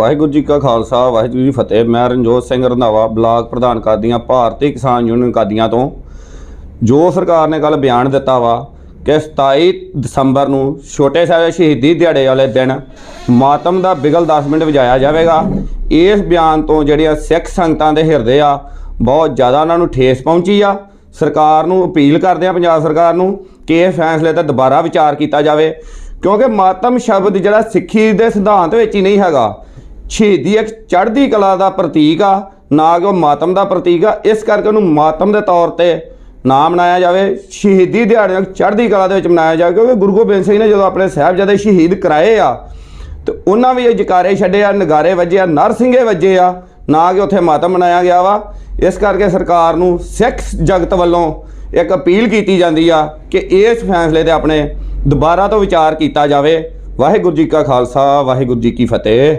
ਵਾਹਿਗੁਰੂ ਜੀ ਕਾ ਖਾਲਸਾ, ਵਾਹਿਗੁਰੂ ਜੀ ਫਤਿਹ। ਮੈਂ ਰਣਜੋਤ ਸਿੰਘ ਰੰਧਾਵਾ, ਬਲਾਕ ਪ੍ਰਧਾਨ ਕਾਦੀਆਂ, ਭਾਰਤੀ ਕਿਸਾਨ ਯੂਨੀਅਨ ਕਾਦੀਆਂ ਤੋਂ। ਜੋ ਸਰਕਾਰ ਨੇ ਕੱਲ ਬਿਆਨ ਦਿੱਤਾ ਵਾ ਕਿ 27 ਦਸੰਬਰ ਨੂੰ ਛੋਟੇ ਸਾਹਿਬ ਸ਼ਹੀਦੀ ਦਿਹਾੜੇ ਵਾਲੇ ਦਿਨ ਮਾਤਮ ਦਾ ਬਿਗਲ 10 ਮਿੰਟ ਵਜਾਇਆ ਜਾਵੇਗਾ। ਇਸ ਬਿਆਨ ਤੋਂ ਜਿਹੜੀਆਂ ਸਿੱਖ ਸੰਗਤਾਂ ਦੇ ਹਿਰਦੇ ਆ, ਬਹੁਤ ਜ਼ਿਆਦਾ ਉਹਨਾਂ ਨੂੰ ਠੇਸ ਪਹੁੰਚੀ ਆ। ਸਰਕਾਰ ਨੂੰ ਅਪੀਲ ਕਰਦੇ ਆ, ਪੰਜਾਬ ਸਰਕਾਰ ਨੂੰ ਕਿ ਇਹ ਫੈਸਲੇ ਤੇ ਦੁਬਾਰਾ ਵਿਚਾਰ ਕੀਤਾ ਜਾਵੇ। ਕਿਉਂਕਿ ਮਾਤਮ ਸ਼ਬਦ ਜਿਹੜਾ ਸਿੱਖੀ ਦੇ ਸਿਧਾਂਤ ਵਿੱਚ ਹੀ ਨਹੀਂ ਹੈਗਾ। ਸ਼ਹੀਦੀ ਇੱਕ ਚੜ੍ਹਦੀ ਕਲਾ ਦਾ ਪ੍ਰਤੀਕ ਆ, ਨਾ ਕਿ ਉਹ ਮਾਤਮ ਦਾ ਪ੍ਰਤੀਕ ਆ। ਇਸ ਕਰਕੇ ਉਹਨੂੰ ਮਾਤਮ ਦੇ ਤੌਰ ਤੇ ਨਾ ਮਨਾਇਆ ਜਾਵੇ। ਸ਼ਹੀਦੀ ਦਿਹਾੜੇ ਨੂੰ ਚੜ੍ਹਦੀ ਕਲਾ ਦੇ ਵਿੱਚ ਮਨਾਇਆ ਜਾਵੇ, ਕਿਉਂਕਿ ਗੁਰੂ ਗੋਬਿੰਦ ਸਿੰਘ ਨੇ ਜਦੋਂ ਆਪਣੇ ਸਾਹਿਬਜ਼ਾਦੇ ਸ਼ਹੀਦ ਕਰਾਏ ਆ, ਤੇ ਉਹਨਾਂ ਵੀ ਇਹ ਜਕਾਰੇ ਛੱਡੇ ਆ, ਨਗਾਰੇ ਵੱਜੇ ਆ, ਨਰਸਿੰਘੇ ਵੱਜੇ ਆ, ਨਾ ਕਿ ਉੱਥੇ ਮਾਤਮ ਮਨਾਇਆ ਗਿਆ ਵਾ। ਇਸ ਕਰਕੇ ਸਰਕਾਰ ਨੂੰ ਸਿੱਖ ਜਗਤ ਵੱਲੋਂ ਇੱਕ ਅਪੀਲ ਕੀਤੀ ਜਾਂਦੀ ਆ ਕਿ ਇਸ ਫੈਸਲੇ ਤੇ ਆਪਣੇ ਦੁਬਾਰਾ ਤੋਂ ਵਿਚਾਰ ਕੀਤਾ ਜਾਵੇ। ਵਾਹਿਗੁਰੂ ਜੀ ਕਾ ਖਾਲਸਾ, ਵਾਹਿਗੁਰੂ ਜੀ ਕੀ ਫਤਿਹ।